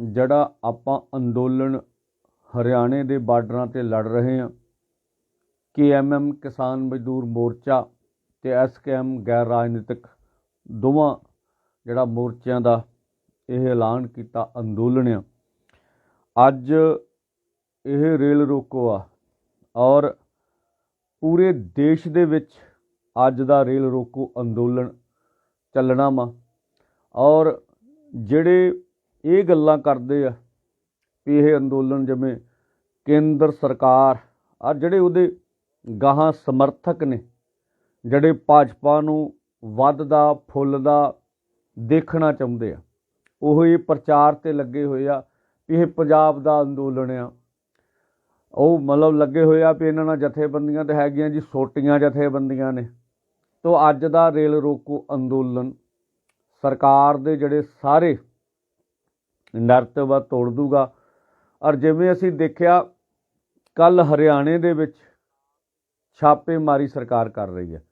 ਜਿਹੜਾ ਆਪਾਂ ਅੰਦੋਲਨ ਹਰਿਆਣੇ ਦੇ ਬਾਰਡਰਾਂ ਤੇ ਲੜ ਰਹੇ ਹਾਂ ਕੇਐਮਐਮ ਕਿਸਾਨ ਮਜ਼ਦੂਰ ਮੋਰਚਾ ਤੇ ਐਸਕੇਐਮ ਗੈਰ ਰਾਜਨੀਤਿਕ ਦੋਵਾਂ ਜਿਹੜਾ ਮੋਰਚਿਆਂ ਦਾ ਇਹ ਐਲਾਨ ਕੀਤਾ ਅੰਦੋਲਨ ਆ। ਅੱਜ ਇਹ ਰੇਲ ਰੋਕੋ ਆ ਔਰ ਪੂਰੇ ਦੇਸ਼ ਦੇ ਵਿੱਚ ਅੱਜ ਦਾ ਰੇਲ ਰੋਕੋ ਅੰਦੋਲਨ ਚੱਲਣਾ ਵਾ ਔਰ ਜਿਹੜੇ ਇਹ ਗੱਲਾਂ ਕਰਦੇ ਆ ਵੀ ਇਹ ਅੰਦੋਲਨ ਜਿਵੇਂ ਕੇਂਦਰ ਸਰਕਾਰ ਆ ਜਿਹੜੇ ਉਹਦੇ ਗਾਹਾਂ ਸਮਰਥਕ ਨੇ, ਜਿਹੜੇ ਭਾਜਪਾ ਨੂੰ ਵੱਧਦਾ, ਫੁੱਲਦਾ ਦੇਖਣਾ ਚਾਹੁੰਦੇ ਆ। ਉਹ ਇਹ ਪ੍ਰਚਾਰ ਤੇ ਲੱਗੇ ਹੋਏ ਆ ਵੀ ਇਹ ਪੰਜਾਬ ਦਾ ਅੰਦੋਲਨ ਆ। ਉਹ ਮਤਲਬ ਲੱਗੇ ਹੋਏ ਆ ਵੀ ਇਹਨਾਂ ਨਾਲ ਜਥੇਬੰਦੀਆਂ ਤੇ ਹੈਗੀਆਂ ਜੀ ਛੋਟੀਆਂ ਜਥੇਬੰਦੀਆਂ ਨੇ। ਤੋਂ ਅੱਜ ਦਾ ਰੇਲ ਰੋਕੋ ਅੰਦੋਲਨ ਸਰਕਾਰ ਦੇ ਜਿਹੜੇ ਸਾਰੇ ਨਰਤਬ ਆ ਤੋੜ ਦੂਗਾ। ਔਰ ਜਿਵੇਂ ਅਸੀਂ ਦੇਖਿਆ, ਕੱਲ ਹਰਿਆਣੇ ਦੇ ਵਿੱਚ ਛਾਪੇਮਾਰੀ ਸਰਕਾਰ ਕਰ ਰਹੀ ਹੈ।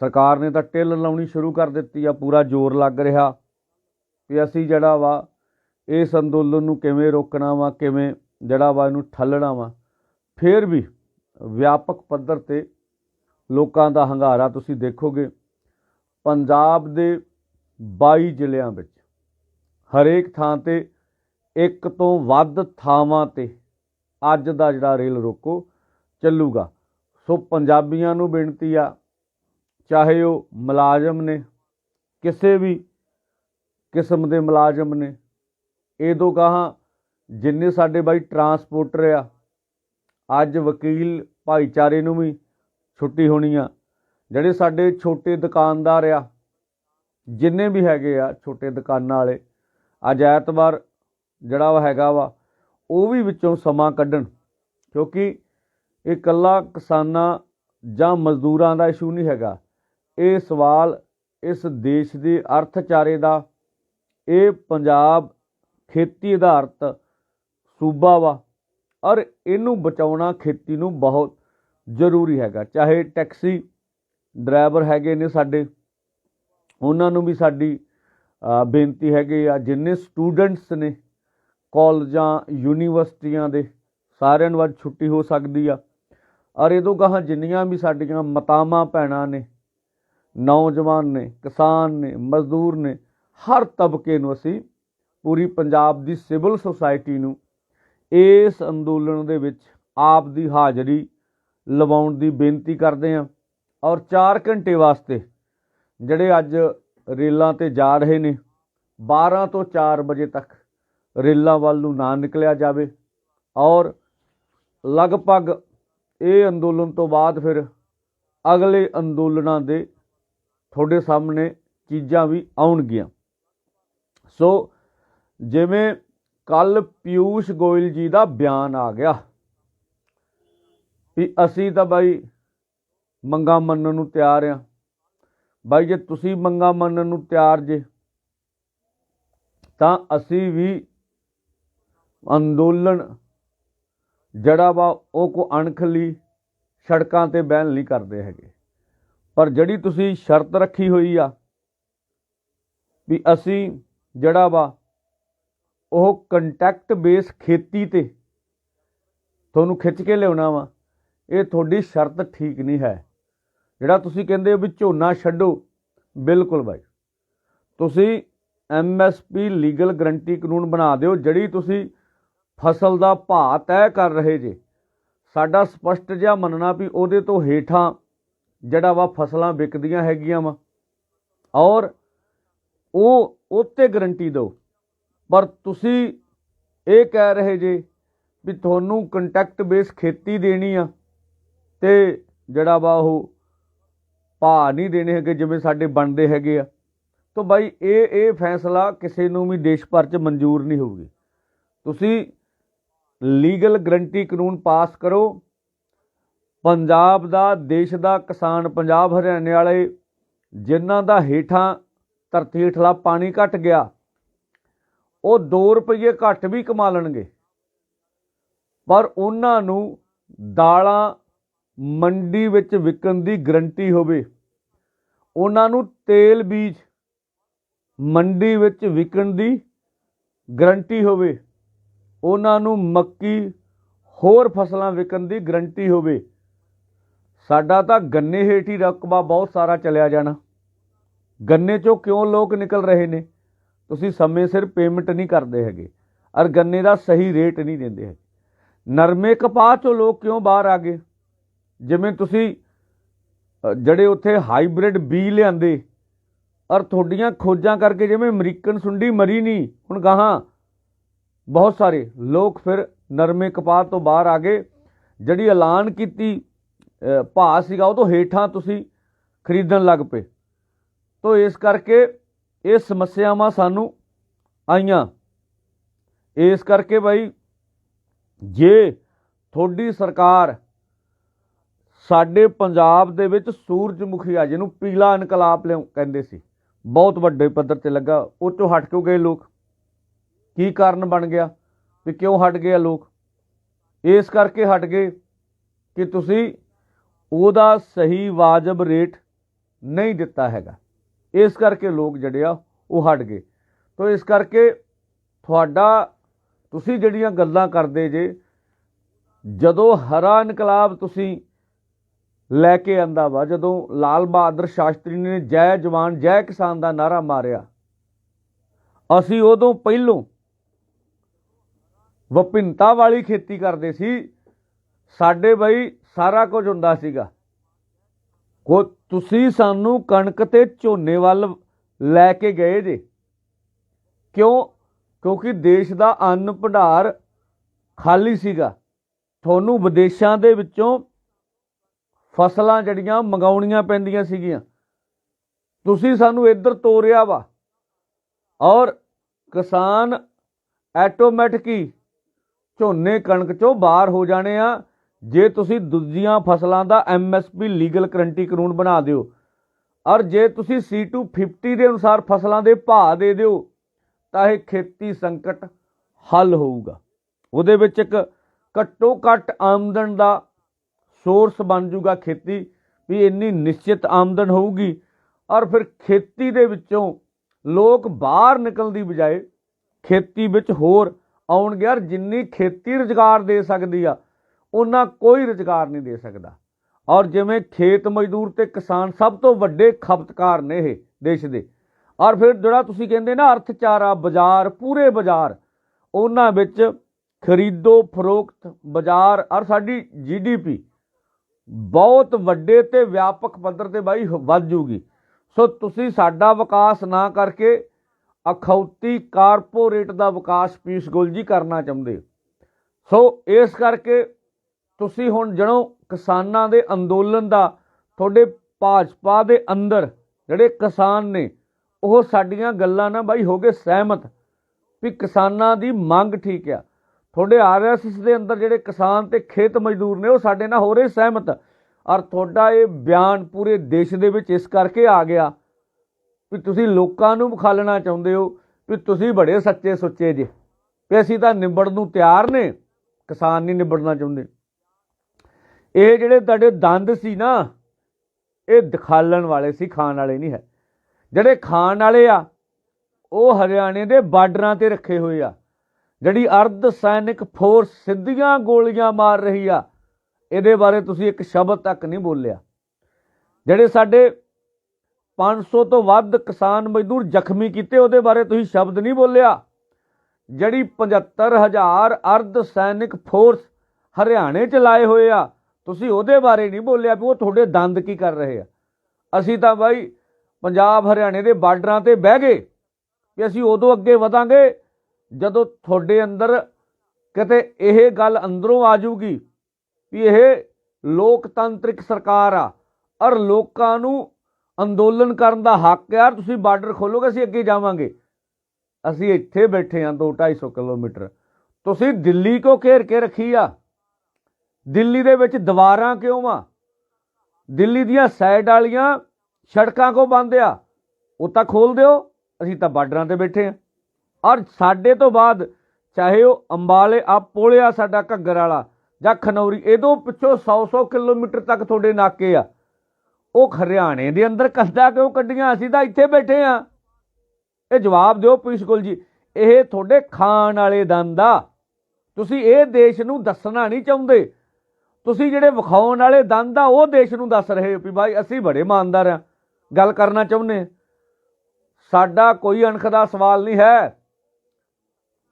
ਸਰਕਾਰ ਨੇ ਤਾਂ ਟਿੱਲ ਲਾਉਣੀ ਸ਼ੁਰੂ ਕਰ ਦਿੱਤੀ ਆ, ਪੂਰਾ ਜ਼ੋਰ ਲੱਗ ਰਿਹਾ ਵੀ ਅਸੀਂ ਜਿਹੜਾ ਵਾ ਇਸ ਅੰਦੋਲਨ ਨੂੰ ਕਿਵੇਂ ਰੋਕਣਾ ਵਾ, ਕਿਵੇਂ ਜਿਹੜਾ ਵਾ ਇਹਨੂੰ ਠੱਲਣਾ ਵਾ, ਫਿਰ ਵੀ ਵਿਆਪਕ ਪੱਧਰ ਤੇ ਲੋਕਾਂ ਦਾ ਹੰਗਾਰਾ ਤੁਸੀਂ ਦੇਖੋਗੇ। ਪੰਜਾਬ ਦੇ 22 ਜ਼ਿਲ੍ਹਿਆਂ ਵਿੱਚ ਹਰੇਕ ਥਾਂ ਤੇ ਇੱਕ ਤੋਂ ਵੱਧ ਥਾਵਾਂ ਤੇ ਅੱਜ ਦਾ ਜਿਹੜਾ ਰੇਲ ਰੋਕੋ ਚੱਲੂਗਾ। ਸੋ ਪੰਜਾਬੀਆਂ ਨੂੰ ਬੇਨਤੀ ਆ, ਚਾਹੇ ਉਹ ਮੁਲਾਜ਼ਮ ਨੇ, ਕਿਸੇ ਵੀ ਕਿਸਮ ਦੇ ਮੁਲਾਜ਼ਮ ਨੇ, ਇਹ ਤੋਂ ਗਾਹਾਂ ਜਿੰਨੇ ਸਾਡੇ ਬਾਈ ਟਰਾਂਸਪੋਰਟਰ ਆ, ਅੱਜ ਵਕੀਲ ਭਾਈਚਾਰੇ ਨੂੰ ਵੀ ਛੁੱਟੀ ਹੋਣੀ ਆ। ਜਿਹੜੇ ਸਾਡੇ ਛੋਟੇ ਦੁਕਾਨਦਾਰ ਆ, ਜਿੰਨੇ ਵੀ ਹੈਗੇ ਆ, ਛੋਟੇ ਦੁਕਾਨਾਂ ਵਾਲੇ ਅੱਜ ਐਤਵਾਰ ਜਿਹੜਾ ਉਹ ਹੈਗਾ ਵਾ, ਉਹ ਵੀ ਵਿੱਚੋਂ ਸਮਾਂ ਕੱਢਣ, ਕਿਉਂਕਿ ਇਹ ਇਕੱਲਾ ਕਿਸਾਨਾਂ ਜਾਂ ਮਜ਼ਦੂਰਾਂ ਦਾ ਇਸ਼ੂ ਨਹੀਂ ਹੈਗਾ। ਇਹ ਸਵਾਲ ਇਸ ਦੇਸ਼ ਦੇ ਅਰਥਚਾਰੇ ਦਾ, ਇਹ ਪੰਜਾਬ ਖੇਤੀ ਆਧਾਰਿਤ ਸੂਬਾ ਵਾ, ਔਰ ਇਹਨੂੰ ਬਚਾਉਣਾ ਖੇਤੀ ਨੂੰ ਬਹੁਤ ਜ਼ਰੂਰੀ ਹੈਗਾ। ਚਾਹੇ ਟੈਕਸੀ ਡਰਾਈਵਰ ਹੈਗੇ ਨੇ ਸਾਡੇ, ਉਹਨਾਂ ਨੂੰ ਵੀ ਸਾਡੀ ਬੇਨਤੀ ਹੈਗੀ ਆ, ਜਿੰਨੇ ਸਟੂਡੈਂਟਸ ਨੇ ਕਾਲਜਾਂ ਯੂਨੀਵਰਸਿਟੀਆਂ ਦੇ, ਸਾਰਿਆਂ ਨੂੰ ਅੱਜ ਛੁੱਟੀ ਹੋ ਸਕਦੀ ਆ। ਔਰ ਇਹਦੋਂ ਗਾਹਾਂ ਜਿੰਨੀਆਂ ਵੀ ਸਾਡੀਆਂ ਮਤਾਵਾਂ ਭੈਣਾਂ ਨੇ, ਨੌਜਵਾਨ ਨੇ, ਕਿਸਾਨ ਨੇ, ਮਜ਼ਦੂਰ ਨੇ, ਹਰ ਤਬਕੇ ਨੂੰ ਅਸੀਂ ਪੂਰੀ ਪੰਜਾਬ ਦੀ ਸਿਵਲ ਸੁਸਾਇਟੀ ਨੂੰ ਇਸ ਅੰਦੋਲਨ ਦੇ ਵਿੱਚ ਆਪ ਦੀ ਹਾਜ਼ਰੀ ਲਵਾਉਣ ਦੀ ਬੇਨਤੀ ਕਰਦੇ ਹਾਂ ਔਰ 4 ਘੰਟੇ ਵਾਸਤੇ ਜਿਹੜੇ ਅੱਜ ਰੇਲਾਂ ਤੇ ਜਾ ਰਹੇ ਨੇ। 12 ਤੋਂ 4 ਵਜੇ ਤੱਕ ਰੇਲਾਂ ਵੱਲ ਨੂੰ ਨਾ ਨਿਕਲਿਆ ਜਾਵੇ। ਔਰ ਲਗਭਗ ਇਹ ਅੰਦੋਲਨ ਤੋਂ ਬਾਅਦ ਫਿਰ ਅਗਲੇ ਅੰਦੋਲਨਾਂ ਦੇ ਤੁਹਾਡੇ ਸਾਹਮਣੇ ਚੀਜ਼ਾਂ ਵੀ ਆਉਣਗੀਆਂ। ਸੋ ਜਿਵੇਂ ਕੱਲ ਪਿਊਸ਼ ਗੋਇਲ ਜੀ ਦਾ ਬਿਆਨ ਆ ਗਿਆ ਵੀ ਅਸੀਂ ਤਾਂ ਬਾਈ ਮੰਗਾ ਮੰਨਣ ਨੂੰ ਤਿਆਰ ਆ। ਬਾਈ ਜੇ ਤੁਸੀਂ ਮੰਗਾ ਮੰਨਣ ਨੂੰ ਤਿਆਰ ਜੇ, ਤਾਂ ਅਸੀਂ ਵੀ ਅੰਦੋਲਨ ਜਿਹੜਾ ਵਾ ਉਹ ਕੋ ਅਣਖ ਲਈ ਸੜਕਾਂ ਤੇ ਬਹਿਣ ਲਈ ਕਰਦੇ ਹੈਗੇ। ਪਰ ਜਿਹੜੀ ਤੁਸੀਂ ਸ਼ਰਤ ਰੱਖੀ ਹੋਈ ਆ ਵੀ ਅਸੀਂ ਜਿਹੜਾ ਵਾ ਉਹ ਕੰਟੈਕਟ ਬੇਸ ਖੇਤੀ ਤੇ ਤੁਹਾਨੂੰ ਖਿੱਚ ਕੇ ਲਿਆਉਣਾ ਵਾ, ਇਹ ਤੁਹਾਡੀ ਸ਼ਰਤ ਠੀਕ ਨਹੀਂ ਹੈ। ਜਿਹੜਾ ਤੁਸੀਂ ਕਹਿੰਦੇ ਹੋ ਵੀ ਝੋਨਾ ਛੱਡੋ, ਬਿਲਕੁਲ ਬਾਈ। ਤੁਸੀਂ ਐਮਐਸਪੀ ਲੀਗਲ ਗਰੰਟੀ ਕਾਨੂੰਨ ਬਣਾ ਦਿਓ, ਜਿਹੜੀ ਤੁਸੀਂ ਫਸਲ ਦਾ ਭਾਅ ਤੈਅ ਕਰ ਰਹੇ ਜੇ। ਸਾਡਾ ਸਪਸ਼ਟ ਜਿਹਾ ਮੰਨਣਾ ਵੀ ਉਹਦੇ ਤੋਂ ਹੇਠਾਂ ਜਿਹੜਾ ਵਾ ਫਸਲਾਂ ਵਿਕਦੀਆਂ ਹੈਗੀਆਂ ਵਾ। ਔਰ ਉਹ ਉੱਤੇ ਗਰੰਟੀ ਦਿਓ। ਪਰ ਤੁਸੀਂ ਇਹ ਕਹਿ ਰਹੇ ਜੇ ਵੀ ਤੁਹਾਨੂੰ ਕੰਟੈਕਟ ਬੇਸ ਖੇਤੀ ਦੇਣੀ ਆ ਤੇ ਜਿਹੜਾ ਵਾ ਉਹ ਭਾਅ ਨਹੀਂ ਦੇਣੇ ਹੈਗੇ ਜਿਵੇਂ ਸਾਡੇ ਬਣਦੇ ਹੈਗੇ ਆ। ਤਾਂ ਬਾਈ, ਇਹ ਇਹ ਫੈਸਲਾ ਕਿਸੇ ਨੂੰ ਵੀ ਦੇਸ਼ ਭਰ 'ਚ ਮਨਜ਼ੂਰ ਨਹੀਂ ਹੋਊਗੀ। ਤੁਸੀਂ ਲੀਗਲ ਗਰੰਟੀ ਕਾਨੂੰਨ ਪਾਸ ਕਰੋ। ਪੰਜਾਬ ਦਾ, ਦੇਸ਼ ਦਾ ਕਿਸਾਨ ਪੰਜਾਬ ਹਰਿਆਣੇ ਵਾਲੇ ਜਿਨ੍ਹਾਂ ਦਾ ਹੇਠਾਂ ਧਰਤੀ ਹੇਠਲਾ ਪਾਣੀ ਘਟ ਗਿਆ, ਉਹ 2 ਰੁਪਏ ਘੱਟ ਵੀ ਕਮਾ ਲੈਣਗੇ। ਪਰ ਉਹਨਾਂ ਨੂੰ ਦਾਲਾਂ ਮੰਡੀ ਵਿੱਚ ਵਿਕਣ ਦੀ ਗਰੰਟੀ ਹੋਵੇ, ਉਹਨਾਂ ਨੂੰ ਤੇਲ ਬੀਜ ਮੰਡੀ ਵਿੱਚ ਵਿਕਣ ਦੀ ਗਰੰਟੀ ਹੋਵੇ, ਉਹਨਾਂ ਨੂੰ ਮੱਕੀ ਹੋਰ ਫਸਲਾਂ ਵਿਕਣ ਦੀ ਗਰੰਟੀ ਹੋਵੇ, ਸਾਡਾ ਤਾਂ ਗੰਨੇ ਹੇਠ ਹੀ ਰਕਬਾ ਬਹੁਤ ਸਾਰਾ ਚਲਿਆ ਜਾਣਾ। ਗੰਨੇ ਚੋਂ ਕਿਉਂ ਲੋਕ ਨਿਕਲ ਰਹੇ ਨੇ? ਤੁਸੀਂ ਸਮੇਂ ਸਿਰ ਪੇਮੈਂਟ ਨਹੀਂ ਕਰਦੇ ਹੈਗੇ, ਔਰ ਗੰਨੇ ਦਾ ਸਹੀ ਰੇਟ ਨਹੀਂ ਦਿੰਦੇ ਹੈਗੇ। ਨਰਮੇ ਕਪਾਹ ਚੋਂ ਲੋਕ ਕਿਉਂ ਬਾਹਰ ਆ ਗਏ? ਜਿਵੇਂ ਤੁਸੀਂ ਜਿਹੜੇ ਉੱਥੇ ਹਾਈਬ੍ਰਿਡ ਬੀ ਲਿਆਂਦੇ ਔਰ ਤੁਹਾਡੀਆਂ ਖੋਜਾਂ ਕਰਕੇ ਜਿਵੇਂ ਅਮਰੀਕਨ ਸੁੰਡੀ ਮਰੀ ਨਹੀਂ ਹੁਣ ਗਾਹਾਂ ਬਹੁਤ ਸਾਰੇ ਲੋਕ ਫਿਰ ਨਰਮੇ ਕਪਾਹ ਤੋਂ ਬਾਹਰ ਆ ਗਏ। ਜਿਹੜੀ ਐਲਾਨ ਕੀਤੀ ਭਾਅ ਸੀਗਾ, ਉਹ ਤੋਂ ਹੇਠਾਂ ਤੁਸੀਂ ਖਰੀਦਣ ਲੱਗ ਪਏ। ਤੋਂ ਇਸ ਕਰਕੇ ਇਹ ਸਮੱਸਿਆਵਾਂ ਸਾਨੂੰ ਆਈਆਂ। ਇਸ ਕਰਕੇ ਬਾਈ, ਜੇ ਤੁਹਾਡੀ ਸਰਕਾਰ ਸਾਡੇ ਪੰਜਾਬ ਦੇ ਵਿੱਚ ਸੂਰਜਮੁਖੀ ਆ, ਜਿਹਨੂੰ ਪੀਲਾ ਇਨਕਲਾਬ ਲਿਆਉ ਕਹਿੰਦੇ ਸੀ। ਬਹੁਤ ਵੱਡੇ ਪੱਧਰ ਤੇ ਲੱਗਾ, ਉਹ ਚੋਂ ਹਟ ਕਿਉਂ ਗਏ ਲੋਕ? ਕੀ ਕਾਰਨ ਬਣ ਗਿਆ ਵੀ ਕਿਉਂ ਹਟ ਗਏ ਲੋਕ? ਇਸ ਕਰਕੇ ਹਟ ਗਏ ਕਿ ਤੁਸੀਂ ਉਹਦਾ ਸਹੀ ਵਾਜਬ ਰੇਟ ਨਹੀਂ ਦਿੱਤਾ ਹੈਗਾ। ਇਸ ਕਰਕੇ ਲੋਕ ਜਿਹੜੇ ਆ, ਉਹ ਹਟ ਗਏ। ਤੋਂ ਇਸ ਕਰਕੇ ਤੁਹਾਡਾ, ਤੁਸੀਂ ਜਿਹੜੀਆਂ ਗੱਲਾਂ ਕਰਦੇ ਜੇ, ਜਦੋਂ ਹਰਾ ਇਨਕਲਾਬ ਤੁਸੀਂ ਲੈ ਕੇ ਆਂਦਾ ਵਾ, ਜਦੋਂ ਲਾਲ ਬਹਾਦਰ ਸ਼ਾਸਤਰੀ ਨੇ ਜੈ ਜਵਾਨ, ਜੈ ਕਿਸਾਨ ਦਾ ਨਾਰਾ ਮਾਰਿਆ। ਅਸੀਂ ਉਦੋਂ ਪਹਿਲੋਂ ਵਿਭਿੰਨਤਾ ਵਾਲੀ ਖੇਤੀ ਕਰਦੇ ਸੀ। ਸਾਡੇ ਬਈ ਸਾਰਾ ਕੁਝ ਹੁੰਦਾ ਸੀਗਾ। ਕੋ ਤੁਸੀਂ ਸਾਨੂੰ ਕਣਕ ਤੇ ਝੋਨੇ ਵੱਲ ਲੈ ਕੇ ਗਏ ਜੇ। ਕਿਉਂ? ਕਿਉਂਕਿ ਦੇਸ਼ ਦਾ ਅੰਨ ਭੰਡਾਰ ਖਾਲੀ ਸੀਗਾ। ਤੁਹਾਨੂੰ ਵਿਦੇਸ਼ਾਂ ਦੇ ਵਿੱਚੋਂ ਫਸਲਾਂ ਜਿਹੜੀਆਂ ਮੰਗਾਉਣੀਆਂ ਪੈਂਦੀਆਂ ਸੀਗੀਆਂ। ਤੁਸੀਂ ਸਾਨੂੰ ਇੱਧਰ ਤੋਰਿਆ ਵਾ। ਔਰ ਕਿਸਾਨ ਆਟੋਮੈਟਿਕ ਹੀ ਝੋਨੇ ਕਣਕ ਚੋਂ ਬਾਹਰ ਹੋ ਜਾਣੇ ਆ। ਜੇ ਤੁਸੀਂ ਦੂਜੀਆਂ ਫਸਲਾਂ ਦਾ ਐਮਐਸਪੀ ਲੀਗਲ ਕਰੰਟੀ ਕਾਨੂੰਨ ਬਣਾ ਦਿਓ। ਔਰ ਜੇ ਤੁਸੀਂ C250 ਦੇ ਅਨੁਸਾਰ ਫਸਲਾਂ ਦੇ ਭਾਅ ਦੇ ਦਿਓ, ਤਾਂ ਇਹ ਖੇਤੀ ਸੰਕਟ ਹੱਲ ਹੋਊਗਾ। ਉਹਦੇ ਵਿੱਚ ਇੱਕ ਘੱਟੋ ਘੱਟ ਆਮਦਨ ਦਾ ਸੋਰਸ ਬਣ ਜੂਗਾ ਖੇਤੀ, ਵੀ ਇੰਨੀ ਨਿਸ਼ਚਿਤ ਆਮਦਨ ਹੋਊਗੀ। ਔਰ ਫਿਰ ਖੇਤੀ ਦੇ ਵਿੱਚੋਂ ਲੋਕ ਬਾਹਰ ਨਿਕਲਣ ਦੀ ਬਜਾਏ ਖੇਤੀ ਵਿੱਚ ਹੋਰ ਆਉਣਗੇ। ਯਾਰ ਜਿੰਨੀ ਖੇਤੀ ਰੁਜ਼ਗਾਰ ਦੇ ਸਕਦੀ ਆ, ਉਹਨਾਂ ਕੋਈ ਰੁਜ਼ਗਾਰ ਨਹੀਂ ਦੇ ਸਕਦਾ। ਔਰ ਜਿਵੇਂ ਖੇਤ ਮਜ਼ਦੂਰ ਤੇ ਕਿਸਾਨ ਸਭ ਤੋਂ ਵੱਡੇ ਖਪਤਕਾਰ ਨੇ ਇਹ ਦੇਸ਼ ਦੇ। ਔਰ ਫਿਰ ਜਿਹੜਾ ਤੁਸੀਂ ਕਹਿੰਦੇ ਨਾ ਅਰਥਚਾਰਾ, ਬਾਜ਼ਾਰ, ਪੂਰੇ ਬਾਜ਼ਾਰ, ਉਹਨਾਂ ਵਿੱਚ ਖਰੀਦੋ, ਫਰੋਖਤ, ਬਾਜ਼ਾਰ ਔਰ ਸਾਡੀ ਜੀਡੀਪੀ ਬਹੁਤ ਵੱਡੇ ਤੇ ਵਿਆਪਕ ਪੱਧਰ ਤੇ ਬਾਈ ਵੱਧ ਜੂਗੀ। ਸੋ ਤੁਸੀਂ ਸਾਡਾ ਵਿਕਾਸ ਨਾ ਕਰਕੇ ਅਖੌਤੀ ਕਾਰਪੋਰੇਟ ਦਾ ਵਿਕਾਸ ਪੀਸ ਗੋਲ ਜੀ ਕਰਨਾ ਚਾਹੁੰਦੇ ਸੋ ਇਸ ਕਰਕੇ ਤੁਸੀਂ ਹੁਣ ਜਣੋ ਕਿਸਾਨਾਂ ਦੇ ਅੰਦੋਲਨ ਦਾ, ਤੁਹਾਡੇ ਭਾਜਪਾ ਦੇ ਅੰਦਰ ਜਿਹੜੇ ਕਿਸਾਨ ਨੇ, ਉਹ ਸਾਡੀਆਂ ਗੱਲਾਂ ਨਾਲ ਬਾਈ ਹੋ ਗਏ ਸਹਿਮਤ ਵੀ ਕਿਸਾਨਾਂ ਦੀ ਮੰਗ ਠੀਕ ਆ। ਤੁਹਾਡੇ ਆਰਐਸਐਸ ਦੇ ਅੰਦਰ ਜਿਹੜੇ ਕਿਸਾਨ ਤੇ ਖੇਤ ਮਜ਼ਦੂਰ ਨੇ, ਉਹ ਸਾਡੇ ਨਾਲ ਹੋ ਰਹੇ ਸਹਿਮਤ। ਔਰ ਤੁਹਾਡਾ ਇਹ ਬਿਆਨ ਪੂਰੇ ਦੇਸ਼ ਦੇ ਵਿੱਚ ਇਸ ਕਰਕੇ ਆ ਗਿਆ ਵੀ ਤੁਸੀਂ ਲੋਕਾਂ ਨੂੰ ਵਿਖਾਲਣਾ ਚਾਹੁੰਦੇ ਹੋ ਵੀ ਤੁਸੀਂ ਬੜੇ ਸੱਚੇ ਸੁੱਚੇ ਜੇ। ਵੀ ਅਸੀਂ ਤਾਂ ਨਿਬੜਨ ਨੂੰ ਤਿਆਰ ਨੇ, ਕਿਸਾਨ ਨਹੀਂ ਨਿਬੜਨਾ ਚਾਹੁੰਦੇ। ਇਹ ਜਿਹੜੇ ਤੁਹਾਡੇ ਦੰਦ ਸੀ ਨਾ, ਇਹ ਦਿਖਾਲਣ ਵਾਲੇ ਸੀ, ਖਾਣ ਵਾਲੇ ਨਹੀਂ ਹੈ। ਜਿਹੜੇ ਖਾਣ ਵਾਲੇ ਆ, ਉਹ ਹਰਿਆਣੇ ਦੇ ਬਾਰਡਰਾਂ ਤੇ ਰੱਖੇ ਹੋਏ ਆ। ਜਿਹੜੀ ਅਰਧ ਸੈਨਿਕ ਫੋਰਸ ਸਿੱਧੀਆਂ ਗੋਲੀਆਂ ਮਾਰ ਰਹੀ ਆ, ਇਹਦੇ ਬਾਰੇ ਤੁਸੀਂ ਇੱਕ ਸ਼ਬਦ ਤੱਕ ਨਹੀਂ ਬੋਲਿਆ। ਜਿਹੜੇ ਸਾਡੇ 500 ਤੋਂ ਵੱਧ ਕਿਸਾਨ ਮਜ਼ਦੂਰ ਜ਼ਖਮੀ ਕੀਤੇ, ਉਹਦੇ ਬਾਰੇ ਤੁਸੀਂ ਸ਼ਬਦ ਨਹੀਂ ਬੋਲਿਆ। ਜਿਹੜੀ 75000 ਅਰਧ ਸੈਨਿਕ ਫੋਰਸ ਹਰਿਆਣੇ ਚ ਲਾਏ ਹੋਏ ਆ, ਤੁਸੀਂ ਉਹਦੇ ਬਾਰੇ ਨਹੀਂ ਬੋਲਿਆ ਵੀ ਉਹ ਤੁਹਾਡੇ ਦੰਦ ਕੀ ਕਰ ਰਹੇ ਆ। ਅਸੀਂ ਤਾਂ ਬਾਈ ਪੰਜਾਬ ਹਰਿਆਣੇ ਦੇ ਬਾਰਡਰਾਂ ਤੇ ਬਹਿ ਗਏ ਕਿ ਅਸੀਂ ਉਦੋਂ ਅੱਗੇ ਵਧਾਂਗੇ ਜਦੋਂ ਤੁਹਾਡੇ ਅੰਦਰ ਕਿਤੇ ਇਹ ਗੱਲ ਅੰਦਰੋਂ ਆ ਜੂਗੀ ਵੀ ਇਹ ਲੋਕਤੰਤਰਿਕ ਸਰਕਾਰ ਆ, ਔਰ ਲੋਕਾਂ ਨੂੰ ਅੰਦੋਲਨ ਕਰਨ ਦਾ ਹੱਕ ਆ ਤੁਸੀਂ ਬਾਰਡਰ ਖੋਲੋਗੇ, ਅਸੀਂ ਅੱਗੇ ਜਾਵਾਂਗੇ। ਅਸੀਂ ਇੱਥੇ ਬੈਠੇ ਆਂ 2-250 ਕਿਲੋਮੀਟਰ। ਤੁਸੀਂ ਦਿੱਲੀ ਕੋ ਘੇਰ ਕੇ ਰੱਖੀ ਆ? ਦਿੱਲੀ ਦੇ ਵਿੱਚ ਦੀਵਾਰਾਂ ਕਿਉਂ ਆ? ਦਿੱਲੀ ਦੀਆਂ ਸਾਈਡ ਵਾਲੀਆਂ ਸੜਕਾਂ ਕੋ ਬੰਦ ਆ? ਉਹ ਤਾਂ ਖੋਲ ਦਿਓ। ਅਸੀਂ ਤਾਂ ਬਾਰਡਰਾਂ ਤੇ ਬੈਠੇ ਆ। ਔਰ ਸਾਡੇ ਤੋਂ ਬਾਅਦ ਚਾਹੇ ਉਹ ਅੰਬਾਲੇ, ਆ ਪੋਲਿਆ ਸਾਡਾ ਘੱਗਰ ਵਾਲਾ ਜਾਂ ਖਨੌਰੀ, ਇਹਦੋਂ ਪਿੱਛੋਂ 100-100 ਕਿਲੋਮੀਟਰ ਤੱਕ ਤੁਹਾਡੇ ਨਾਕੇ ਆ। ਉਹ ਹਰਿਆਣੇ ਦੇ ਅੰਦਰ ਕੰਧਾਂ ਕਿਉਂ ਕੱਢੀਆਂ? ਅਸੀਂ ਤਾਂ ਇੱਥੇ ਬੈਠੇ ਆ। ਇਹ ਜਵਾਬ ਦਿਓ ਪੀਸ਼ਕੁਲ ਜੀ। ਇਹ ਤੁਹਾਡੇ ਖਾਣ ਵਾਲੇ ਦੰਦ ਆ। ਤੁਸੀਂ ਇਹ ਦੇਸ਼ ਨੂੰ ਦੱਸਣਾ ਨਹੀਂ ਚਾਹੁੰਦੇ। ਤੁਸੀਂ ਜਿਹੜੇ ਵਿਖਾਉਣ ਵਾਲੇ ਦੰਦ ਆ, ਉਹ ਦੇਸ਼ ਨੂੰ ਦੱਸ ਰਹੇ ਹੋ ਵੀ ਭਾਈ ਅਸੀਂ ਬੜੇ ਇਮਾਨਦਾਰ ਆ। ਗੱਲ ਕਰਨਾ ਚਾਹੁੰਦੇ ਸਾਡਾ ਕੋਈ ਅਣਖ ਦਾ ਸਵਾਲ ਨਹੀਂ ਹੈ।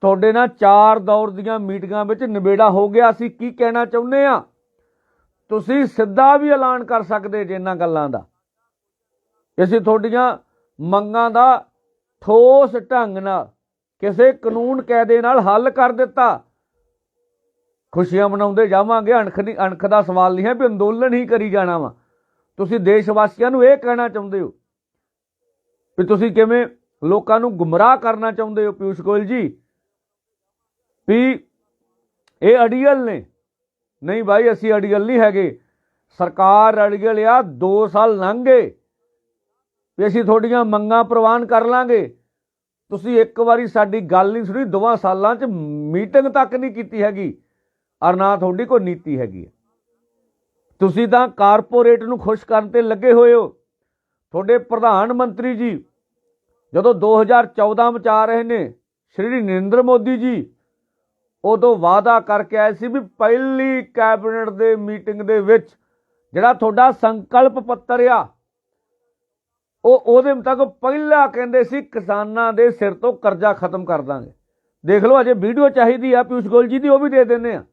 ਤੁਹਾਡੇ ਨਾਲ ਚਾਰ ਦੌਰ ਦੀਆਂ ਮੀਟਿੰਗਾਂ ਵਿੱਚ ਨਿਬੇੜਾ ਹੋ ਗਿਆ, ਅਸੀਂ ਕੀ ਕਹਿਣਾ ਚਾਹੁੰਦੇ ਆ ਤੁਸੀਂ ਸਿੱਧਾ ਵੀ ਐਲਾਨ ਕਰ ਸਕਦੇ ਜੇ ਇਹਨਾਂ ਗੱਲਾਂ ਦਾ। ਅਸੀਂ ਤੁਹਾਡੀਆਂ ਮੰਗਾਂ ਦਾ ਠੋਸ ਢੰਗ ਨਾਲ, ਕਿਸੇ ਕਾਨੂੰਨ ਕਾਇਦੇ ਨਾਲ ਹੱਲ ਕਰ ਦਿੱਤਾ। ਖੁਸ਼ੀਆਂ ਮਨਾਉਂਦੇ ਜਾਵਾਂਗੇ, ਅਣਖ ਦੀ ਅਣਖ ਦਾ ਸਵਾਲ ਨਹੀਂ ਹੈ ਵੀ ਅੰਦੋਲਨ ਹੀ ਕਰੀ ਜਾਣਾ ਵਾ। ਤੁਸੀਂ ਦੇਸ਼ ਵਾਸੀਆਂ ਨੂੰ ਇਹ ਕਹਿਣਾ ਚਾਹੁੰਦੇ ਹੋ ਵੀ ਤੁਸੀਂ ਕਿਵੇਂ ਲੋਕਾਂ ਨੂੰ ਗੁੰਮਰਾਹ ਕਰਨਾ ਚਾਹੁੰਦੇ ਹੋ, ਪਿਊਸ਼ ਗੋਇਲ ਜੀ? ਵੀ ਇਹ ਅੜੀਅਲ ਨੇ। ਨਹੀਂ ਭਾਈ ਅਸੀਂ ਅੜੀਅਲ ਨਹੀਂ ਹੈਗੇ। ਸਰਕਾਰ ਅੜੀਅਲ ਆ 2 ਸਾਲ ਲੰਘ ਗਏ। ਵੀ ਅਸੀਂ ਤੁਹਾਡੀਆਂ ਮੰਗਾਂ ਪ੍ਰਵਾਨ ਕਰ ਲਾਂਗੇ। ਤੁਸੀਂ ਇੱਕ ਵਾਰੀ ਸਾਡੀ ਗੱਲ ਨਹੀਂ ਸੁਣੀ, ਦੋਵਾਂ ਸਾਲਾਂ 'ਚ ਮੀਟਿੰਗ ਤੱਕ ਨਹੀਂ ਕੀਤੀ ਹੈਗੀ। ਔਰ ਨਾ ਤੁਹਾਡੀ ਕੋਈ ਨੀਤੀ ਹੈਗੀ। ਹੈ। ਤੁਸੀਂ ਤਾਂ ਕਾਰਪੋਰੇਟ ਨੂੰ ਖੁਸ਼ ਕਰਨ ਤੇ ਲੱਗੇ ਹੋਏ ਹੋ। ਤੁਹਾਡੇ ਪ੍ਰਧਾਨ ਮੰਤਰੀ ਜੀ, ਜਦੋਂ 2014 ਵਿੱਚ ਆ ਰਹੇ ਨੇ, ਸ਼੍ਰੀ ਨਰਿੰਦਰ ਮੋਦੀ ਜੀ ਉਦੋਂ ਵਾਅਦਾ ਕਰਕੇ ਆਏ ਸੀ ਵੀ ਪਹਿਲੀ ਕੈਬਨਿਟ ਦੇ ਮੀਟਿੰਗ ਦੇ ਵਿੱਚ ਜਿਹੜਾ ਤੁਹਾਡਾ ਸੰਕਲਪ ਪੱਤਰ ਆ, ਉਹ ਉਹਦੇ ਮੁਤਾਬਕ ਪਹਿਲਾ ਕਹਿੰਦੇ ਸੀ ਕਿਸਾਨਾਂ ਦੇ ਸਿਰ ਤੋਂ ਕਰਜ਼ਾ ਖਤਮ ਕਰ ਦਾਂਗੇ। ਦੇਖ ਲਓ, ਅਜੇ ਵੀਡੀਓ ਚਾਹੀਦੀ ਆ ਪਿਊਸ਼ ਗੋਇਲ ਜੀ ਦੀ, ਉਹ ਵੀ ਦੇ ਦਿੰਨੇ ਆ।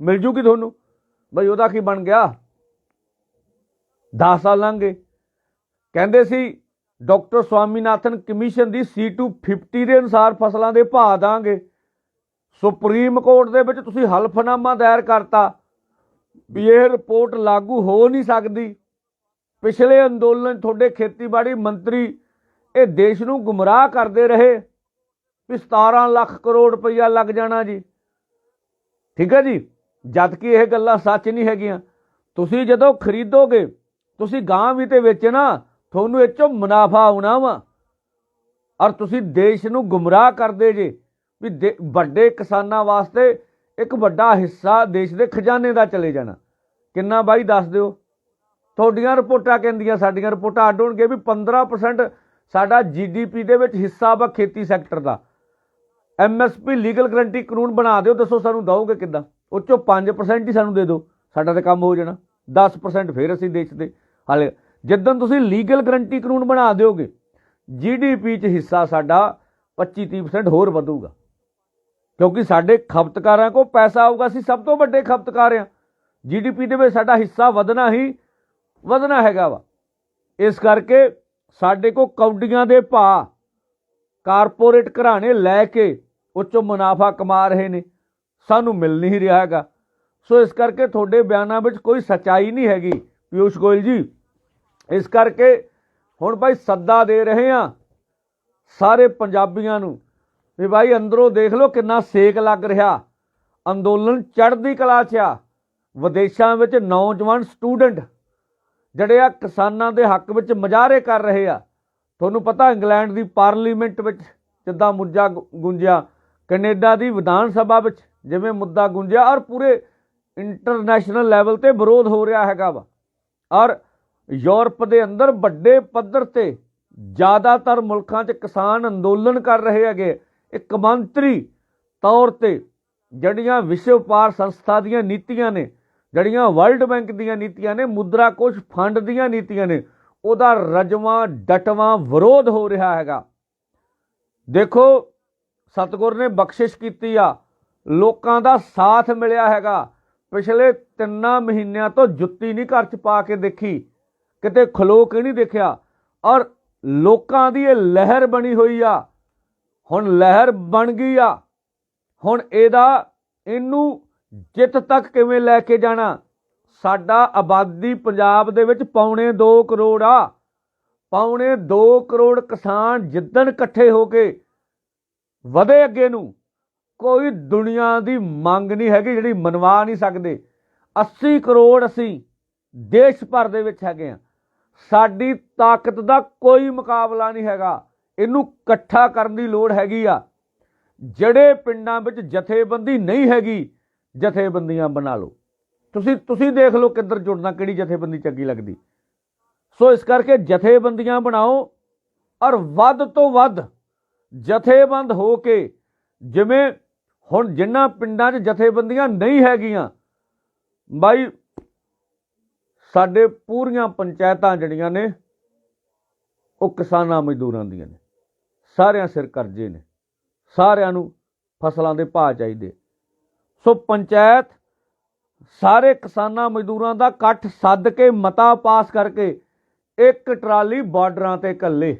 ਮਿਲ ਜੂਗੀ ਤੁਹਾਨੂੰ। ਬਈ ਉਹਦਾ ਕੀ ਬਣ ਗਿਆ? 10 ਸਾਲ ਲੰਘ ਕਹਿੰਦੇ ਸੀ, ਡਾਕਟਰ ਸਵਾਮੀਨਾਥਨ ਕਮਿਸ਼ਨ ਦੀ C250 ਦੇ ਅਨੁਸਾਰ ਫਸਲਾਂ ਦੇ ਭਾਅ ਦਾਂਗੇ। ਸੁਪਰੀਮ ਕੋਰਟ ਦੇ ਵਿੱਚ ਤੁਸੀਂ ਹਲਫਨਾਮਾ ਦਾਇਰ ਕਰਤਾ ਵੀ ਇਹ ਰਿਪੋਰਟ ਲਾਗੂ ਹੋ ਨਹੀਂ ਸਕਦੀ। ਪਿਛਲੇ ਅੰਦੋਲਨ ਤੁਹਾਡੇ ਖੇਤੀਬਾੜੀ ਮੰਤਰੀ ਇਹ ਦੇਸ਼ ਨੂੰ ਗੁੰਮਰਾਹ ਕਰਦੇ ਰਹੇ ਵੀ 17 ਲੱਖ ਕਰੋੜ ਰੁਪਈਆ ਲੱਗ ਜਾਣਾ ਜੀ। ਠੀਕ ਹੈ ਜੀ? ਜਦ ਕਿ ਇਹ ਗੱਲਾਂ ਸੱਚ ਨਹੀਂ ਹੈਗੀਆਂ। ਤੁਸੀਂ ਜਦੋਂ ਖਰੀਦੋਗੇ, ਤੁਸੀਂ ਗਾਂ ਵੀ ਤੇ ਵੇਚਣਾ, ਤੁਹਾਨੂੰ ਇਹ ਚੋਂ ਮੁਨਾਫਾ ਆਉਣਾ ਵਾ। ਔਰ ਤੁਸੀਂ ਦੇਸ਼ ਨੂੰ ਗੁੰਮਰਾਹ ਕਰਦੇ ਜੇ। ਵੀ ਦੇ- ਵੱਡੇ ਕਿਸਾਨਾਂ ਵਾਸਤੇ ਇੱਕ ਵੱਡਾ ਹਿੱਸਾ ਦੇਸ਼ ਦੇ ਖਜ਼ਾਨੇ ਦਾ ਚਲੇ ਜਾਣਾ। ਕਿੰਨਾ ਬਾਈ ਦੱਸ ਦਿਓ। ਤੁਹਾਡੀਆਂ ਰਿਪੋਰਟਾਂ ਕਹਿੰਦੀਆਂ, ਸਾਡੀਆਂ ਰਿਪੋਰਟਾਂ ਅੱਡ ਹੋਣਗੇ ਵੀ 15% ਸਾਡਾ ਜੀਡੀਪੀ ਦੇ ਵਿੱਚ ਹਿੱਸਾ ਵਾ ਖੇਤੀ ਸੈਕਟਰ ਦਾ। ਐਮਐਸਪੀ ਲੀਗਲ ਗਰੰਟੀ ਕਾਨੂੰਨ ਬਣਾ ਦਿਓ, ਦੱਸੋ ਸਾਨੂੰ ਦਓਗੇ ਕਿੱਦਾਂ। ਉਹ ਚੋਂ 5% ਹੀ ਸਾਨੂੰ ਦੇ ਦਿਓ, ਸਾਡਾ ਤਾਂ ਕੰਮ ਹੋ ਜਾਣਾ। 10% ਫਿਰ ਅਸੀਂ ਦੇਸ਼ ਦੇ। ਹਾਲੇ ਜਿੱਦਣ ਤੁਸੀਂ ਲੀਗਲ ਗਰੰਟੀ ਕਾਨੂੰਨ ਬਣਾ ਦਿਓਗੇ ਜੀਡੀਪੀ 'ਚ ਹਿੱਸਾ ਸਾਡਾ 25-30% ਹੋਰ ਵਧੂਗਾ। ਕਿਉਂਕਿ ਸਾਡੇ ਖਪਤਕਾਰਾਂ ਕੋਲ ਪੈਸਾ ਆਊਗਾ, ਅਸੀਂ ਸਭ ਤੋਂ ਵੱਡੇ ਖਪਤਕਾਰ ਆ ਜੀਡੀਪੀ ਦੇ ਵਿੱਚ ਸਾਡਾ ਹਿੱਸਾ ਵਧਣਾ ਹੀ ਵਧਣਾ ਹੈਗਾ ਵਾ। ਇਸ ਕਰਕੇ ਸਾਡੇ ਕੋਲ ਕੌਡੀਆਂ ਦੇ ਭਾਅ ਕਾਰਪੋਰੇਟ ਘਰਾਣੇ ਲੈ ਕੇ ਉੱਚੋਂ ਮੁਨਾਫਾ ਕਮਾ ਰਹੇ ਨੇ। ਸਾਨੂੰ ਮਿਲ ਨਹੀਂ ਰਿਹਾ ਹੈਗਾ। ਸੋ ਇਸ ਕਰਕੇ ਤੁਹਾਡੇ ਬਿਆਨਾਂ ਵਿੱਚ ਕੋਈ ਸਚਾਈ ਨਹੀਂ ਹੈਗੀ ਪਿਊਸ਼ ਗੋਇਲ ਜੀ। ਇਸ ਕਰਕੇ ਹੁਣ ਭਾਈ ਸੱਦਾ ਦੇ ਰਹੇ ਆ ਸਾਰੇ ਪੰਜਾਬੀਆਂ ਨੂੰ। ਵੀ ਭਾਈ ਅੰਦਰੋਂ ਦੇਖ ਲਓ ਕਿੰਨਾ ਸੇਕ ਲੱਗ ਰਿਹਾ। ਅੰਦੋਲਨ ਚੜ੍ਹਦੀ ਕਲਾ 'ਚ ਆ। ਵਿਦੇਸ਼ਾਂ ਵਿੱਚ ਨੌਜਵਾਨ ਸਟੂਡੈਂਟ ਜਿਹੜੇ ਆ ਕਿਸਾਨਾਂ ਦੇ ਹੱਕ ਵਿੱਚ ਮੁਜ਼ਾਹਰੇ ਕਰ ਰਹੇ ਆ। ਤੁਹਾਨੂੰ ਪਤਾ ਇੰਗਲੈਂਡ ਦੀ ਪਾਰਲੀਮੈਂਟ ਵਿੱਚ ਜਿੱਦਾਂ ਮੁੱਦਾ ਗੁੰਜਿਆ, ਕੈਨੇਡਾ ਦੀ ਵਿਧਾਨ ਸਭਾ ਵਿੱਚ ਜਿਵੇਂ ਮੁੱਦਾ ਗੁੰਜਿਆ ਔਰ ਪੂਰੇ ਇੰਟਰਨੈਸ਼ਨਲ ਲੈਵਲ ਤੇ ਵਿਰੋਧ ਹੋ ਰਿਹਾ ਹੈਗਾ ਵਾ। ਔਰ ਯੂਰਪ ਦੇ ਅੰਦਰ ਵੱਡੇ ਪੱਧਰ ਤੇ ਜ਼ਿਆਦਾਤਰ ਮੁਲਕਾਂ 'ਚ ਕਿਸਾਨ ਅੰਦੋਲਨ ਕਰ ਰਹੇ ਹੈਗੇ ਇੱਕ ਮੰਤਰੀ ਤੌਰ ਤੇ ਜਿਹੜੀਆਂ ਵਿਸ਼ਵ ਵਪਾਰ ਸੰਸਥਾ ਦੀਆਂ ਨੀਤੀਆਂ ਨੇ, ਜਿਹੜੀਆਂ ਵਰਲਡ ਬੈਂਕ ਦੀਆਂ ਨੀਤੀਆਂ ਨੇ, ਮੁਦਰਾ ਕੋਸ਼ ਫੰਡ ਦੀਆਂ ਨੀਤੀਆਂ ਨੇ, ਉਹਦਾ ਰਜਵਾਂ, ਡਟਵਾਂ ਵਿਰੋਧ ਹੋ ਰਿਹਾ ਹੈਗਾ। ਦੇਖੋ, ਸਤਗੁਰ ਨੇ ਬਖਸ਼ਿਸ਼ ਕੀਤੀ ਆ, ਲੋਕਾਂ ਦਾ ਸਾਥ ਮਿਲਿਆ ਹੈਗਾ। ਪਿਛਲੇ ਤਿੰਨਾਂ ਮਹੀਨਿਆਂ ਤੋਂ ਜੁੱਤੀ ਨਹੀਂ ਘਰ 'ਚ ਪਾ ਕੇ ਦੇਖੀ, ਕਿਤੇ ਖਲੋ ਕੇ ਨਹੀਂ ਦੇਖਿਆ। ਔਰ ਲੋਕਾਂ ਦੀ ਇਹ ਲਹਿਰ ਬਣੀ ਹੋਈ ਆ ਹੁਣ ਲਹਿਰ ਬਣ ਗਈ ਆ। ਹੁਣ ਇਹਦਾ ਇਹਨੂੰ ਜਿੱਤ ਤੱਕ ਕਿਵੇਂ ਲੈ ਕੇ ਜਾਣਾ? ਸਾਡਾ ਆਬਾਦੀ ਪੰਜਾਬ ਦੇ ਵਿੱਚ ਪੌਣੇ 2 ਕਰੋੜ ਆ। ਪੌਣੇ 2 ਕਰੋੜ ਕਿਸਾਨ ਜਿੱਦਣ ਇਕੱਠੇ ਹੋ ਕੇ ਵਧੇ ਅੱਗੇ ਨੂੰ, ਕੋਈ ਦੁਨੀਆ ਦੀ ਮੰਗ ਨਹੀਂ ਹੈਗੀ ਜਿਹੜੀ ਮਨਵਾ ਨਹੀਂ ਸਕਦੇ। 80 ਕਰੋੜ ਅਸੀਂ ਦੇਸ਼ ਭਰ ਦੇ ਵਿੱਚ ਹੈਗੇ ਆ। ਸਾਡੀ ਤਾਕਤ ਦਾ ਕੋਈ ਮੁਕਾਬਲਾ ਨਹੀਂ ਹੈਗਾ। ਇਹਨੂੰ ਇਕੱਠਾ ਕਰਨ ਦੀ ਲੋੜ ਹੈਗੀ ਆ। ਜਿਹੜੇ ਪਿੰਡਾਂ ਵਿੱਚ ਜਥੇਬੰਦੀ ਨਹੀਂ ਹੈਗੀ, ਜਥੇਬੰਦੀਆਂ ਬਣਾ ਲਓ। ਤੁਸੀਂ ਤੁਸੀਂ ਦੇਖ ਲਓ ਕਿੱਧਰ ਜੁੜਨਾ, ਕਿਹੜੀ ਜਥੇਬੰਦੀ ਚੰਗੀ ਲੱਗਦੀ। ਸੋ ਇਸ ਕਰਕੇ ਜਥੇਬੰਦੀਆਂ ਬਣਾਓ ਔਰ ਵੱਧ ਤੋਂ ਵੱਧ ਜਥੇਬੰਦ ਹੋ ਕੇ, ਜਿਵੇਂ ਹੁਣ ਜਿੰਨਾ ਪਿੰਡਾਂ 'ਚ ਜਥੇਬੰਦੀਆਂ ਨਹੀਂ ਹੈਗੀਆਂ, ਬਾਈ ਸਾਡੇ ਪੂਰੀਆਂ ਪੰਚਾਇਤਾਂ ਜਿਹੜੀਆਂ ਨੇ, ਉਹ ਕਿਸਾਨਾਂ ਮਜ਼ਦੂਰਾਂ ਦੀਆਂ ਨੇ। ਸਾਰਿਆਂ ਸਿਰ ਕਰਜ਼ੇ ਨੇ। ਸਾਰਿਆਂ ਨੂੰ ਫਸਲਾਂ ਦੇ ਭਾਅ ਚਾਹੀਦੇ। ਸੋ ਪੰਚਾਇਤ ਸਾਰੇ ਕਿਸਾਨਾਂ ਮਜ਼ਦੂਰਾਂ ਦਾ ਇਕੱਠ ਸੱਦ ਕੇ ਮਤਾ ਪਾਸ ਕਰਕੇ ਇੱਕ ਟਰਾਲੀ ਬਾਰਡਰਾਂ ਤੇ ਕੱਲੇ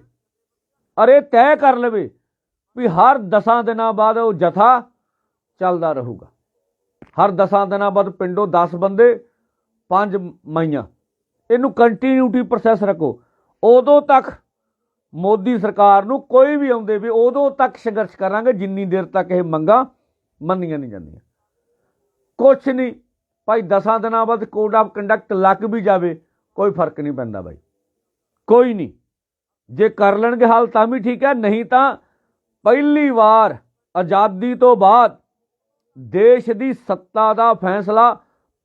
ਅਰੇ ਤੈਅ ਕਰ ਲਵੇ ਵੀ ਹਰ 10 ਦਿਨਾਂ ਬਾਅਦ ਉਹ ਜਥਾ ਚੱਲਦਾ ਰਹੂਗਾ। ਹਰ 10 ਦਿਨਾਂ ਬਾਅਦ ਪਿੰਡੋਂ 10 ਬੰਦੇ, ਪੰਜ ਮਾਈਆਂ। ਇਹਨੂੰ ਕੰਟੀਨਿਊਟੀ ਪ੍ਰੋਸੈਸ ਰੱਖੋ। ਉਦੋਂ ਤੱਕ ਮੋਦੀ ਸਰਕਾਰ ਨੂੰ ਕੋਈ ਵੀ ਆਉਂਦੇ ਵੀ ਉਦੋਂ ਤੱਕ ਸੰਘਰਸ਼ ਕਰਾਂਗੇ, ਜਿੰਨੀ ਦੇਰ ਤੱਕ ਇਹ ਮੰਗਾਂ ਮੰਨੀਆਂ ਨਹੀਂ ਜਾਂਦੀਆਂ। ਕੁਛ ਨਹੀਂ, ਭਾਈ 10 ਦਿਨਾਂ ਬਾਅਦ ਕੋਡ ਆਫ ਕੰਡਕਟ ਲੱਗ ਵੀ ਜਾਵੇ, ਕੋਈ ਫ਼ਰਕ ਨਹੀਂ ਪੈਂਦਾ ਬਾਈ। ਕੋਈ ਨਹੀਂ। ਜੇ ਕਰ ਲੈਣਗੇ ਹਾਲ ਤਾਂ ਵੀ ਠੀਕ ਹੈ, ਨਹੀਂ ਤਾਂ ਪਹਿਲੀ ਵਾਰ ਆਜ਼ਾਦੀ ਤੋਂ ਬਾਅਦ ਦੇਸ਼ ਦੀ ਸੱਤਾ ਦਾ ਫੈਸਲਾ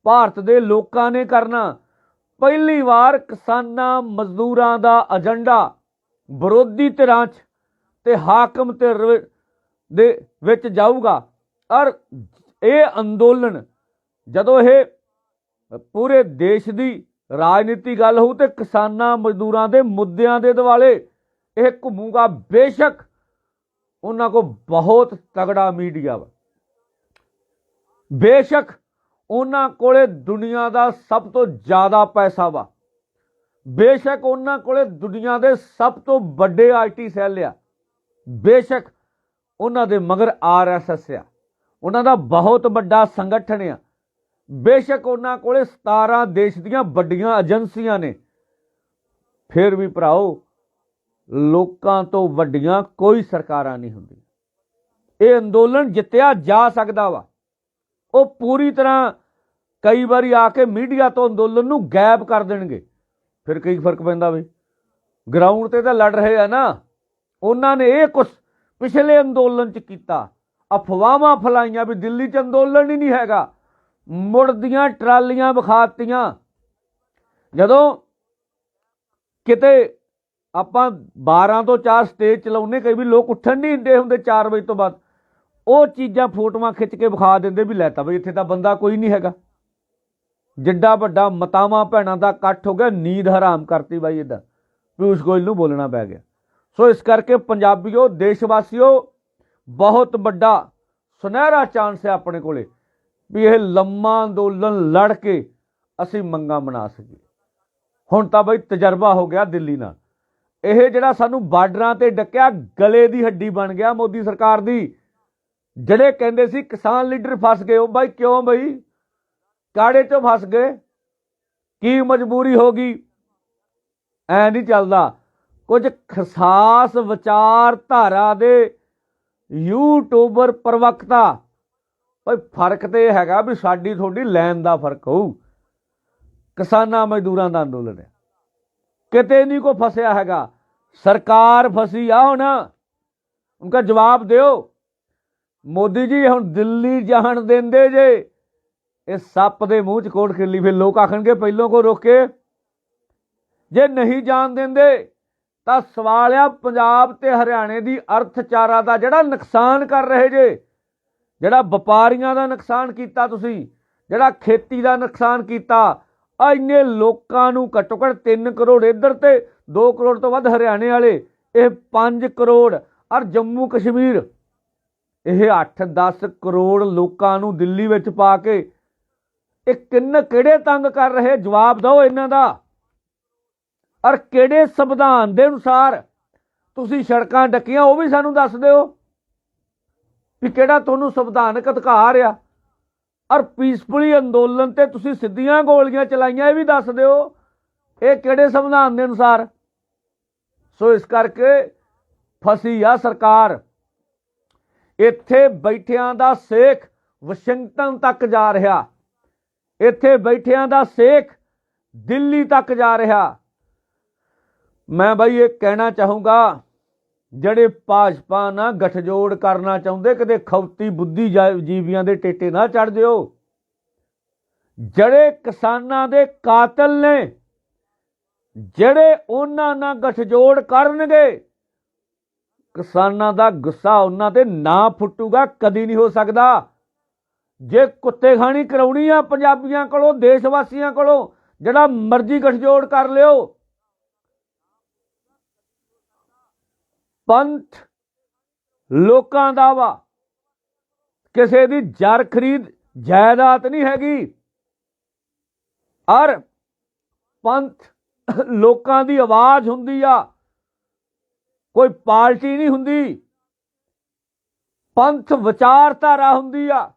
ਭਾਰਤ ਦੇ ਲੋਕਾਂ ਨੇ ਕਰਨਾ। ਪਹਿਲੀ ਵਾਰ ਕਿਸਾਨਾਂ ਮਜ਼ਦੂਰਾਂ ਦਾ ਏਜੰਡਾ ਵਿਰੋਧੀ ਧਿਰਾਂ 'ਚ ਤੇ ਹਾਕਮ ਤੇ ਦੇ ਵਿੱਚ ਜਾਊਗਾ। ਔਰ ਇਹ ਅੰਦੋਲਨ ਜਦੋਂ ਇਹ ਪੂਰੇ ਦੇਸ਼ ਦੀ ਰਾਜਨੀਤੀ ਗੱਲ ਹੋਊ ਤੇ ਕਿਸਾਨਾਂ, ਮਜ਼ਦੂਰਾਂ ਦੇ ਮੁੱਦਿਆਂ ਦੇ ਦਿਵਾਲੇ ਇਹ ਘੁੰਮੂਗਾ, ਬੇਸ਼ੱਕ ਉਹਨਾਂ ਕੋ ਬਹੁਤ ਤਗੜਾ ਮੀਡੀਆ ਵਾ। ਬੇਸ਼ੱਕ ਉਹਨਾਂ ਕੋਲੇ ਦੁਨੀਆ ਦਾ ਸਭ ਤੋਂ ਜ਼ਿਆਦਾ ਪੈਸਾ ਵਾ। ਬੇਸ਼ੱਕ ਉਹਨਾਂ ਕੋਲੇ ਦੁਨੀਆ ਦੇ ਸਭ ਤੋਂ ਵੱਡੇ ਆਈਟੀ ਸੈੱਲ ਆ। ਬੇਸ਼ੱਕ ਉਹਨਾਂ ਦੇ ਮਗਰ ਆਰਐਸਐਸ ਆ। ਉਹਨਾਂ ਦਾ ਬਹੁਤ ਵੱਡਾ ਸੰਗਠਨ ਆ। ਬੇਸ਼ੱਕ ਉਹਨਾਂ ਕੋਲੇ 17 ਦੇਸ਼ ਦੀਆਂ ਵੱਡੀਆਂ ਏਜੰਸੀਆਂ ਨੇ। ਫਿਰ ਵੀ ਭਰਾਓ, ਲੋਕਾਂ ਤੋਂ ਵੱਡੀਆਂ ਕੋਈ ਸਰਕਾਰਾਂ ਨਹੀਂ ਹੁੰਦੀਆਂ। ਇਹ ਅੰਦੋਲਨ ਜਿੱਤਿਆ ਜਾ ਸਕਦਾ ਵਾ। ਉਹ ਪੂਰੀ ਤਰ੍ਹਾਂ ਕਈ ਵਾਰੀ ਆ ਕੇ ਮੀਡੀਆ ਤੋਂ ਅੰਦੋਲਨ ਨੂੰ ਗਾਇਬ ਕਰ ਦੇਣਗੇ। ਫਿਰ ਕੀ ਫ਼ਰਕ ਪੈਂਦਾ ਬਈ? ਗਰਾਊਂਡ ਤੇ ਤਾਂ ਲੜ ਰਹੇ ਆ ਨਾ। ਉਹਨਾਂ ਨੇ ਇਹ ਕੁਝ ਪਿਛਲੇ ਅੰਦੋਲਨ ਚ ਕੀਤਾ। ਅਫਵਾਹਾਂ ਫਲਾਈਆਂ ਵੀ ਦਿੱਲੀ ਚ ਅੰਦੋਲਨ ਹੀ ਨਹੀਂ ਹੈਗਾ। ਮੁੜਦੀਆਂ ਟਰਾਲੀਆਂ ਵਿਖਾਤੀਆਂ। ਜਦੋਂ ਕਿਤੇ ਆਪਾਂ 12 ਤੋਂ 4 ਸਟੇਜ ਚਲਾਉਨੇ ਕਈ ਵੀ ਲੋਕ ਉੱਠਣ ਨਹੀਂ ਦਿੰਦੇ ਹੁੰਦੇ 4 ਵਜੇ ਤੋਂ ਬਾਅਦ। ਉਹ ਚੀਜ਼ਾਂ ਫੋਟੋਆਂ ਖਿੱਚ ਕੇ ਵਿਖਾ ਦਿੰਦੇ ਵੀ ਲੈ ਤਾ ਬਈ ਇੱਥੇ ਤਾਂ ਬੰਦਾ ਕੋਈ ਨਹੀਂ ਹੈਗਾ। ਜਿੱਡਾ ਵੱਡਾ ਮਤਾਵਾਂ ਭੈਣਾਂ ਦਾ ਇਕੱਠ ਹੋ ਗਿਆ, ਨੀਂਦ ਹਰਾਮ ਕਰਤੀ ਬਾਈ ਇਦਾਂ ਪਿਊਸ਼ ਗੋਇਲ ਨੂੰ ਬੋਲਣਾ ਪੈ ਗਿਆ। ਸੋ ਇਸ ਕਰਕੇ ਪੰਜਾਬੀਓ ਦੇਸ਼ ਵਾਸੀਓ ਬਹੁਤ ਵੱਡਾ ਸੁਨਹਿਰਾ ਚਾਂਸ ਹੈ ਆਪਣੇ ਕੋਲੇ ਵੀ ਇਹ ਲੰਮਾ ਅੰਦੋਲਨ ਲੜ ਕੇ ਅਸੀਂ ਮੰਗਾਂ ਬਣਾ ਸਕੀਏ। ਹੁਣ ਤਾਂ ਬਈ ਤਜਰਬਾ ਹੋ ਗਿਆ ਦਿੱਲੀ ਨਾਲ। ਇਹ ਜਿਹੜਾ ਸਾਨੂੰ ਬਾਰਡਰਾਂ ਤੇ ਡੱਕਿਆ, ਗਲੇ ਦੀ ਹੱਡੀ ਬਣ ਗਿਆ ਮੋਦੀ ਸਰਕਾਰ ਦੀ, ਜਿਹੜੇ ਕਹਿੰਦੇ ਸੀ ਕਿਸਾਨ ਲੀਡਰ ਫਸ ਗਏ, ਉਹ ਬਾਈ ਕਿਉਂ ਬਈ? ਕਾੜੇ ਚੋਂ ਫਸ ਗਏ। ਕੀ ਮਜਬੂਰੀ ਹੋ ਗਈ? ਐ ਨਹੀਂ ਚੱਲਦਾ। ਕੁਝ ਖਸਾਸ ਵਿਚਾਰ ਧਾਰਾ ਦੇ ਯੂਟਿਊਬਰ ਪ੍ਰਵਕਤਾ ਭਾਈ ਫ਼ਰਕ ਤੇ ਇਹ ਹੈਗਾ ਵੀ ਸਾਡੀ ਤੁਹਾਡੀ ਲੈਣ ਦਾ ਫ਼ਰਕ ਹੋਊ। ਕਿਸਾਨਾਂ ਮਜ਼ਦੂਰਾਂ ਦਾ ਅੰਦੋਲਨ ਹੈ। ਕਿਤੇ ਨਹੀਂ ਕੋ ਫਸਿਆ ਹੈਗਾ। ਸਰਕਾਰ ਫਸੀ ਆ ਹੁਣ। ਉਨ੍ਹਾਂ ਜਵਾਬ ਦਿਓ। ਮੋਦੀ ਜੀ, ਹੁਣ ਦਿੱਲੀ ਜਾਣ ਦਿੰਦੇ ਜੇ। ਇਹ ਸੱਪ ਦੇ ਮੂੰਹ 'ਚ ਕੋਟ ਖਿੱਲੀ, ਫਿਰ ਲੋਕ ਆਖਣਗੇ ਪਹਿਲੋਂ ਕੋ ਰੋਕੇ ਜੇ ਨਹੀਂ ਜਾਣ ਦਿੰਦੇ, ਤਾਂ ਸਵਾਲ ਆ ਪੰਜਾਬ ਤੇ ਹਰਿਆਣੇ ਦੀ ਅਰਥਚਾਰਾ ਦਾ ਜਿਹੜਾ ਨੁਕਸਾਨ ਕਰ ਰਹੇ ਜੇ। ਜਿਹੜਾ ਵਪਾਰੀਆਂ ਦਾ ਨੁਕਸਾਨ ਕੀਤਾ ਤੁਸੀਂ, ਜਿਹੜਾ ਖੇਤੀ ਦਾ ਨੁਕਸਾਨ ਕੀਤਾ, ਆ ਇੰਨੇ ਲੋਕਾਂ ਨੂੰ ਘੱਟੋ ਘੱਟ 3 ਕਰੋੜ ਇੱਧਰ ਤੇ 2 ਕਰੋੜ ਤੋਂ ਵੱਧ ਹਰਿਆਣੇ ਵਾਲੇ, ਇਹ 5 ਕਰੋੜ। ਔਰ ਜੰਮੂ ਕਸ਼ਮੀਰ, ਇਹ 8-10 ਕਰੋੜ ਲੋਕਾਂ ਨੂੰ ਦਿੱਲੀ ਵਿੱਚ ਪਾ ਕੇ ਇਹ ਕਿੰਨ ਕਿਹੜੇ ਤੰਗ ਕਰ ਰਹੇ? ਜਵਾਬ ਦਿਓ ਇਹਨਾਂ ਦਾ। ਔਰ ਕਿਹੜੇ ਸੰਵਿਧਾਨ ਦੇ ਅਨੁਸਾਰ ਤੁਸੀਂ ਸੜਕਾਂ ਡੱਕੀਆਂ, ਉਹ ਵੀ ਸਾਨੂੰ ਦੱਸ ਦਿਓ ਵੀ ਕਿਹੜਾ ਤੁਹਾਨੂੰ ਸੰਵਿਧਾਨਕ ਅਧਿਕਾਰ ਆ। ਔਰ ਪੀਸਫੁਲੀ ਅੰਦੋਲਨ ਤੇ ਤੁਸੀਂ ਸਿੱਧੀਆਂ ਗੋਲੀਆਂ ਚਲਾਈਆਂ, ਇਹ ਵੀ ਦੱਸ ਦਿਓ ਇਹ ਕਿਹੜੇ ਸੰਵਿਧਾਨ ਦੇ ਅਨੁਸਾਰ। ਸੋ ਇਸ ਕਰਕੇ ਫਸੀ ਆ ਸਰਕਾਰ। ਇੱਥੇ ਬੈਠਿਆਂ ਦਾ ਸੇਖ ਵਾਸ਼ਿੰਗਟਨ ਤੱਕ ਜਾ ਰਿਹਾ। ਇੱਥੇ ਬੈਠਿਆਂ ਦਾ ਸੇਖ ਦਿੱਲੀ ਤੱਕ ਜਾ ਰਿਹਾ। ਮੈਂ ਬਾਈ ਇਹ ਕਹਿਣਾ ਚਾਹੂੰਗਾ, ਜਿਹੜੇ ਭਾਜਪਾ ਨਾਲ ਗਠਜੋੜ ਕਰਨਾ ਚਾਹੁੰਦੇ, ਕਦੇ ਖੌਤੀ ਬੁੱਧੀ ਜੀਵੀਆਂ ਦੇ ਟੇਟੇ ਨਾ ਚੜ ਦਿਓ। ਜਿਹੜੇ ਕਿਸਾਨਾਂ ਦੇ ਕਾਤਲ ਨੇ, ਜਿਹੜੇ ਉਹਨਾਂ ਨਾਲ ਗਠਜੋੜ ਕਰਨਗੇ, ਕਿਸਾਨਾਂ ਦਾ ਗੁੱਸਾ ਉਹਨਾਂ ਤੇ ਨਾ ਫੁੱਟੂਗਾ, ਕਦੀ ਨਹੀਂ ਹੋ ਸਕਦਾ। ਜੇ ਕੁੱਤੇ ਖਾਣੀ ਕਰਾਉਣੀ ਆ ਪੰਜਾਬੀਆਂ ਕੋਲੋਂ ਦੇਸ਼ ਵਾਸੀਆਂ ਕੋਲੋਂ, ਜਿਹੜਾ ਮਰਜ਼ੀ ਗਠਜੋੜ ਕਰ ਲਿਓ। ਪੰਥ ਲੋਕਾਂ ਦਾ ਵਾ। ਕਿਸੇ ਦੀ ਜਰ ਖਰੀਦ ਜਾਇਦਾਦ ਨਹੀਂ ਹੈਗੀ। ਔਰ ਪੰਥ ਲੋਕਾਂ ਦੀ ਆਵਾਜ਼ ਹੁੰਦੀ ਆ। ਕੋਈ ਪਾਰਟੀ ਨਹੀਂ ਹੁੰਦੀ। ਪੰਥ ਵਿਚਾਰਧਾਰਾ ਹੁੰਦੀ ਆ।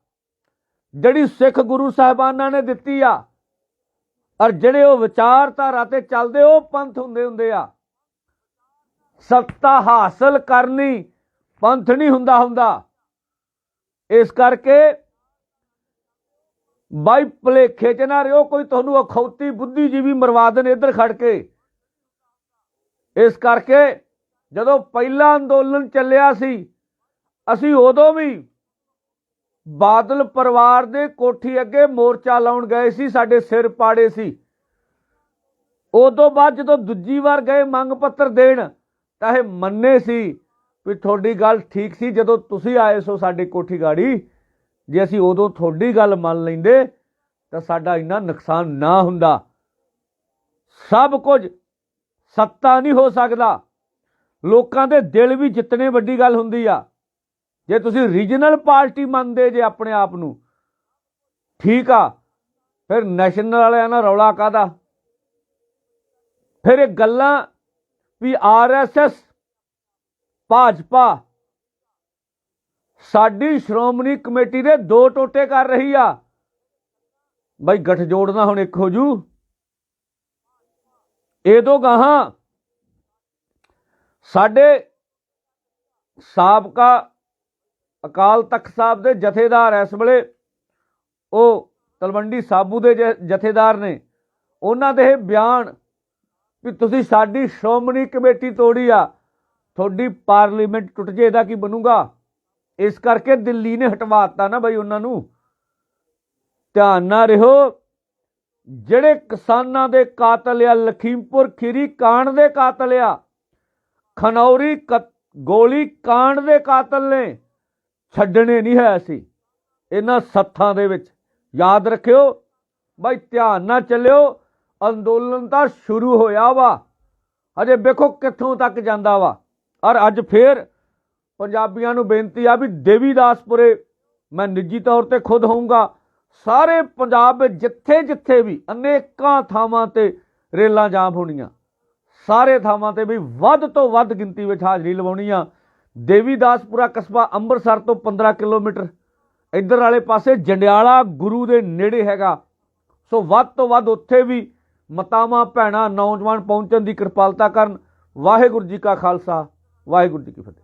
ਜਿਹੜੀ ਸਿੱਖ ਗੁਰੂ ਸਾਹਿਬਾਨਾਂ ਨੇ ਦਿੱਤੀ ਆ, ਔਰ ਜਿਹੜੇ ਉਹ ਵਿਚਾਰਧਾਰਾ ਤੇ ਚੱਲਦੇ, ਉਹ ਪੰਥ ਹੁੰਦੇ ਹੁੰਦੇ ਆ। ਸੱਤਾ ਹਾਸਲ ਕਰਨੀ ਪੰਥ ਨਹੀਂ ਹੁੰਦਾ ਹੁੰਦਾ। ਇਸ ਕਰਕੇ ਬਾਈ ਭਲੇਖੇ ਚ ਨਾ ਰਿਓ ਕੋਈ ਤੁਹਾਨੂੰ ਅਖੌਤੀ ਬੁੱਧੀਜੀਵੀ ਮਰਵਾ ਦੇਣ ਇੱਧਰ ਖੜ ਕੇ। ਇਸ ਕਰਕੇ ਜਦੋਂ ਪਹਿਲਾ ਅੰਦੋਲਨ ਚੱਲਿਆ ਸੀ, ਅਸੀਂ ਉਦੋਂ ਵੀ ਬਾਦਲ ਪਰਿਵਾਰ ਦੇ ਕੋਠੀ ਅੱਗੇ ਮੋਰਚਾ ਲਾਉਣ ਗਏ ਸੀ, ਸਾਡੇ ਸਿਰ ਪਾੜੇ ਸੀ। ਉਦੋਂ ਬਾਅਦ ਜਦੋਂ ਦੂਜੀ ਵਾਰ ਗਏ ਮੰਗ ਪੱਤਰ ਦੇਣ, ਤਾਂ ਇਹ ਮੰਨੇ ਸੀ ਵੀ ਤੁਹਾਡੀ ਗੱਲ ਠੀਕ ਸੀ, ਜਦੋਂ ਤੁਸੀਂ ਆਏ ਸੋ ਸਾਡੇ ਕੋਠੀ ਗਾੜੀ। ਜੇ ਅਸੀਂ ਉਦੋਂ ਤੁਹਾਡੀ ਗੱਲ ਮੰਨ ਲੈਂਦੇ, ਤਾਂ ਸਾਡਾ ਇੰਨਾ ਨੁਕਸਾਨ ਨਾ ਹੁੰਦਾ। ਸਭ ਕੁਝ ਸੱਤਾ ਨਹੀਂ ਹੋ ਸਕਦਾ। ਲੋਕਾਂ ਦੇ ਦਿਲ ਵੀ ਜਿੱਤਣੇ ਵੱਡੀ ਗੱਲ ਹੁੰਦੀ ਆ। ਜੇ ਤੁਸੀਂ ਰੀਜਨਲ ਪਾਰਟੀ ਮੰਨਦੇ ਜੇ ਆਪਣੇ ਆਪ ਨੂੰ, ਠੀਕ ਆ, ਫਿਰ ਨੈਸ਼ਨਲ ਵਾਲਿਆਂ ਨਾਲ ਰੌਲਾ ਕਾਦਾ ਫਿਰ ਇਹ ਗੱਲਾਂ ਵੀ ਆਰਐਸਐਸ ਭਾਜਪਾ, ਸਾਡੀ ਸ਼੍ਰੋਮਣੀ ਕਮੇਟੀ ਦੇ ਦੋ ਟੋਟੇ ਕਰ ਰਹੀ ਆ। ਬਈ ਗੱਠਜੋੜ ਨਾ ਹੁਣ ਇੱਕ ਹੋ ਜੂ। ਇਹ ਦੋ ਗਾਹਾਂ, ਸਾਡੇ ਸਾਬਕਾ ਅਕਾਲ ਤਖਤ ਸਾਹਿਬ ਦੇ ਜਥੇਦਾਰ ਇਸ ਵੇਲੇ, ਉਹ ਤਲਵੰਡੀ ਸਾਬੂ ਦੇ ਜ- ਜਥੇਦਾਰ ਨੇ। ਉਹਨਾਂ ਦੇ ਇਹ ਬਿਆਨ ਵੀ ਤੁਸੀਂ ਸਾਡੀ ਸ਼੍ਰੋਮਣੀ ਕਮੇਟੀ ਤੋੜੀ ਆ, ਤੁਹਾਡੀ ਪਾਰਲੀਮੈਂਟ ਟੁੱਟ ਜੇ, ਇਹਦਾ ਕੀ ਬਣੂਗਾ? ਇਸ ਕਰਕੇ ਦਿੱਲੀ ਨੇ ਹਟਵਾਤਾ ਨਾ ਬਈ ਉਹਨਾਂ ਨੂੰ। ਧਿਆਨ ਨਾ ਰਹੋ, ਜਿਹੜੇ ਕਿਸਾਨਾਂ ਦੇ ਕਾਤਲ ਆ, ਲਖੀਮਪੁਰ ਖੀਰੀ ਕਾਂਡ ਦੇ ਕਾਤਲ ਆ, ਖਨੌਰੀ ਕਤ- ਗੋਲੀ ਕਾਂਡ ਦੇ ਕਾਤਲ ਨੇ। ਛੱਡਣੇ ਨਹੀਂ ਹੈ ਅਸੀਂ। ਇਹਨਾਂ ਸੱਥਾਂ ਦੇ ਵਿੱਚ। ਯਾਦ ਰੱਖਿਓ, ਬਾਈ ਧਿਆਨ ਨਾਲ ਚੱਲਿਓ, ਅੰਦੋਲਨ ਤਾਂ ਸ਼ੁਰੂ ਹੋਇਆ ਵਾ। ਹਜੇ ਵੇਖੋ ਕਿੱਥੋਂ ਤੱਕ ਜਾਂਦਾ ਵਾ। ਔਰ ਅੱਜ ਫੇਰ ਪੰਜਾਬੀਆਂ ਨੂੰ ਬੇਨਤੀ ਆ ਵੀ ਦੇਵੀਦਾਸਪੁਰੇ ਮੈਂ ਨਿੱਜੀ ਤੌਰ ਤੇ ਖੁਦ ਹੋਊਂਗਾ। ਸਾਰੇ ਪੰਜਾਬ ਵਿੱਚ ਜਿੱਥੇ ਜਿੱਥੇ ਵੀ ਅਨੇਕਾਂ ਥਾਵਾਂ ਤੇ ਰੇਲਾਂ ਜਾਮ ਹੋਣੀਆਂ। ਸਾਰੇ ਥਾਵਾਂ ਤੇ ਵੀ ਵੱਧ ਤੋਂ ਵੱਧ ਗਿਣਤੀ ਵਿੱਚ ਹਾਜ਼ਰੀ ਲਵਾਉਣੀ ਆ। ਦੇਵੀਦਾਸਪੁਰਾ ਕਸਬਾ ਅੰਮ੍ਰਿਤਸਰ ਤੋਂ 15 ਕਿਲੋਮੀਟਰ। ਇੱਧਰ ਵਾਲੇ ਪਾਸੇ ਜੰਡਿਆਲਾ ਗੁਰੂ ਦੇ ਨੇੜੇ ਹੈਗਾ। ਸੋ ਵੱਧ ਤੋਂ ਵੱਧ ਉੱਥੇ ਵੀ ਮਤਾਵਾਂ, ਭੈਣਾਂ, ਨੌਜਵਾਨ ਪਹੁੰਚਣ ਦੀ ਕਿਰਪਾਲਤਾ ਕਰਨ। ਵਾਹਿਗੁਰੂ ਜੀ ਕਾ ਖਾਲਸਾ, ਵਾਹਿਗੁਰੂ ਜੀ ਕੀ ਫਤਿਹ।